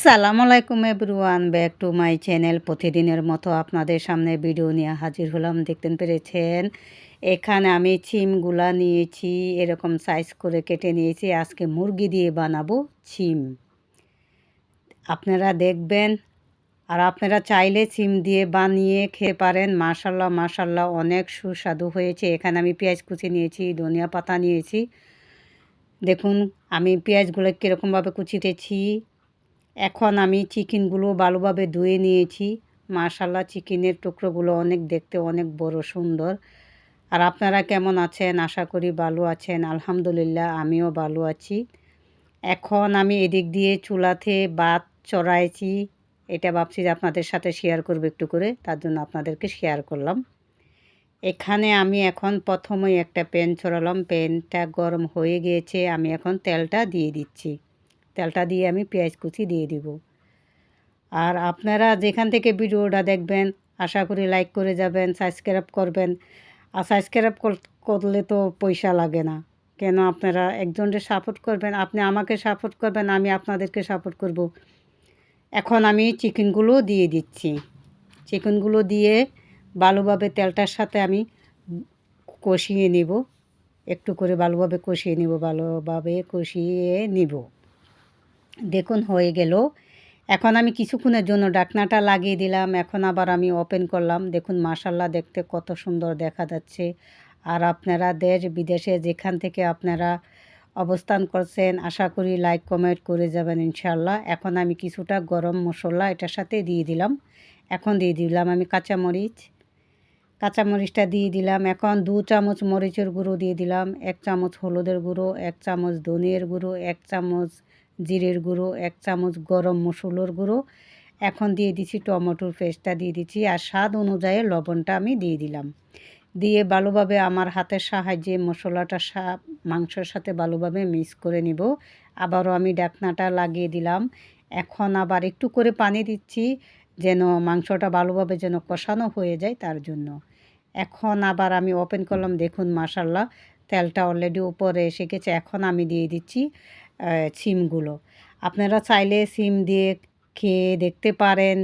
সালাম আলাইকুম everyone, back to my channel. প্রতিদিনের মতো আপনাদের সামনে ভিডিও নিয়ে হাজির হলাম দেখতে পেরেছেন? এখানে আমি চিমগুলা নিয়েছি, এরকম সাইজ করে কেটে নিয়েছি। আজকে মুরগি দিয়ে বানাবো চিম আপনারা দেখবেন, আর আপনারা চাইলে চিম দিয়ে বানিয়ে খেতে পারেন। মাশাল্লাহ মাশাল্লাহ অনেক সুস্বাদু হয়েছে। এখানে আমি পেঁয়াজ কুচি নিয়েছি, ধনিয়া পাতা নিয়েছি। দেখুন, আমি পেঁয়াজগুলো কীরকমভাবে কুচিতেছি। এখন আমি চিকেনগুলো ভালোভাবে ধুয়ে নিয়েছি। মাশাল্লাহ চিকেনের টুকরোগুলো অনেক দেখতে অনেক বড় সুন্দর। আর আপনারা কেমন আছেন? আশা করি ভালো আছেন। আলহামদুলিল্লাহ, আমিও ভালো আছি। এখন আমি এদিক দিয়ে চুলাতে ভাত চড়াইছি। এটা ভাবছি যে আপনাদের সাথে শেয়ার করব একটু করে, তার জন্য আপনাদেরকে শেয়ার করলাম। এখানে আমি এখন প্রথমেই একটা প্যান ছড়ালাম প্যানটা গরম হয়ে গিয়েছে, আমি এখন তেলটা দিয়ে দিচ্ছি। তেলটা দিয়ে আমি পেঁয়াজ কুচি দিয়ে দিব। আর আপনারা যেখান থেকে ভিডিওটা দেখবেন, আশা করি লাইক করে যাবেন, সাবস্ক্রাইব করবেন। আর সাবস্ক্রাইব করলে তো পয়সা লাগে না। কেন আপনারা একজনকে সাপোর্ট করবেন, আপনি আমাকে সাপোর্ট করবেন, আমি আপনাদেরকে সাপোর্ট করব। এখন আমি চিকেনগুলো দিয়ে দিচ্ছি। চিকেনগুলো দিয়ে ভালোভাবে তেলটার সাথে আমি কষিয়ে নিব। একটু করে ভালোভাবে কষিয়ে নিব, ভালোভাবে কষিয়ে নিব। দেখুন, হয়ে গেল। এখন আমি কিছুক্ষণের জন্য ডাকনাটা লাগিয়ে দিলাম। এখন আবার আমি ওপেন করলাম। দেখুন মাসাল্লাহ দেখতে কত সুন্দর দেখা যাচ্ছে। আর আপনারা দেশ বিদেশে যেখান থেকে আপনারা অবস্থান করছেন, আশা করি লাইক কমেন্ট করে যাবেন ইনশাল্লাহ এখন আমি কিছুটা গরম মশলা এটার সাথে দিয়ে দিলাম। এখন দিয়ে দিলাম আমি কাঁচামরিচ। কাঁচামরিচটা দিয়ে দিলাম। এখন দু চামচ মরিচের গুঁড়ো দিয়ে দিলাম। এক চামচ হলুদের গুঁড়ো, এক চামচ ধনিয়ার গুঁড়ো, এক চামচ জিরের গুঁড়ো, এক চামচ গরম মশলার গুঁড়ো, এখন দিয়ে দিচ্ছি টমেটোর পেস্টটা দিয়ে দিচ্ছি আর স্বাদ অনুযায়ী লবণটা আমি দিয়ে দিলাম। দিয়ে ভালোভাবে আমার হাতের সাহায্যে মশলাটা মাংসের সাথে ভালোভাবে মিক্স করে নিব। আবারও আমি ডাকনাটা লাগিয়ে দিলাম। এখন আবার একটু করে পানি দিচ্ছি যেন মাংসটা ভালোভাবে যেন কষানো হয়ে যায় তার জন্য। এখন আবার আমি ওপেন করলাম, দেখুন মাসাল্লাহ তেলটা অলরেডি উপরে এসে গেছে, এখন আমি দিয়ে দিচ্ছি সিমগুলো। আপনারা চাইলে সিম দিয়ে খেয়ে দেখতে পারেন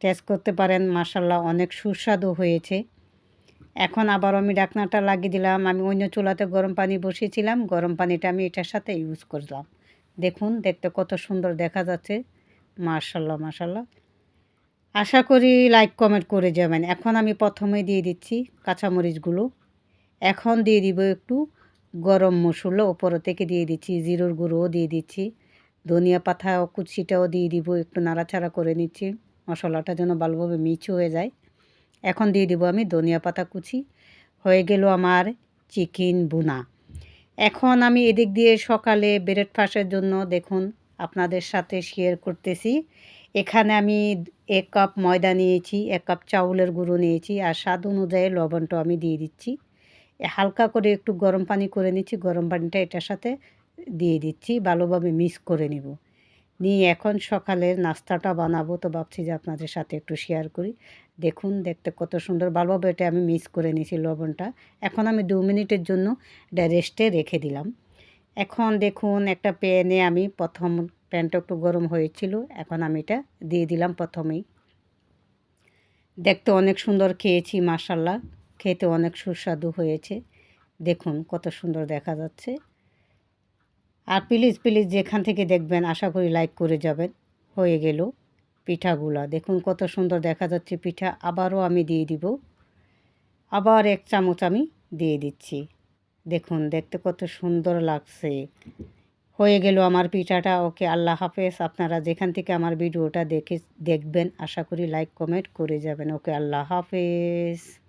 টেস্ট করতে পারেন মাসাল্লাহ অনেক সুস্বাদু হয়েছে। এখন আবার আমি ডাকনাটা লাগিয়ে দিলাম, আমি অন্য চুলাতে গরম পানি বসিয়েছিলাম, গরম পানিটা আমি এটার সাথে ইউজ করলাম। দেখুন, দেখতে কত সুন্দর দেখা যাচ্ছে মার্শাল্লাহ মার্শাল্লাহ আশা করি লাইক কমেন্ট করে যাবেন। এখন আমি প্রথমে দিয়ে দিচ্ছি কাঁচামরিচগুলো। এখন দিয়ে দিব একটু গরম মশলা ওপর থেকে দিয়ে দিচ্ছি জিরোর গুঁড়োও দিয়ে দিচ্ছি। ধনিয়া পাতা কুচিটাও দিয়ে দিব, একটু নাড়াচাড়া করে নিচ্ছি, মশলাটা যেন ভালোভাবে মিচু হয়ে যায়। এখন দিয়ে দিব আমি ধনিয়া পাতা কুচি, হয়ে গেল আমার চিকেন বুনা এখন আমি এদিক দিয়ে সকালে ব্রেকফাস্টের জন্য দেখুন আপনাদের সাথে শেয়ার করতেছি। এখানে আমি এক কাপ ময়দা নিয়েছি, এক কাপ চাউলের গুঁড়ো নিয়েছি, আর স্বাদ অনুযায়ী লবণটা আমি দিয়ে দিচ্ছি। হালকা করে একটু গরম পানি করে নিচ্ছি, গরম পানিটা এটার সাথে দিয়ে দিচ্ছি, ভালোভাবে মিক্স করে নিব। নিয়ে এখন সকালের নাস্তাটা বানাবো, তো ভাবছি যে আপনাদের সাথে একটু শেয়ার করি। দেখুন, দেখতে কত সুন্দর, ভালোভাবে এটা আমি মিক্স করে নিয়েছি লবণটা। এখন আমি দু মিনিটের জন্য এটা রেস্টে রেখে দিলাম। এখন দেখুন, একটা প্যানে আমি প্রথম প্যানটা একটু গরম হয়েছিল, এখন আমি এটা দিয়ে দিলাম প্রথমেই। দেখতে অনেক সুন্দর খেয়েছি মাসাল্লাহ খেতে অনেক সুস্বাদু হয়েছে। দেখুন কত সুন্দর দেখা যাচ্ছে। আর প্লিজ প্লিজ যেখান থেকে দেখবেন, আশা করি লাইক করে যাবেন। হয়ে গেল পিঠাগুলা। দেখুন কত সুন্দর দেখা যাচ্ছে পিঠা। আবারও আমি দিয়ে দিব। আবার এক চামচ আমি দিয়ে দিচ্ছি। দেখুন, দেখতে কত সুন্দর লাগছে। হয়ে গেল আমার পিঠাটা। ওকে, আল্লাহ হাফেজ। আপনারা যেখান থেকে আমার ভিডিওটা দেখে, দেখবেন, আশা করি লাইক কমেন্ট করে যাবেন। ওকে, আল্লাহ হাফেজ।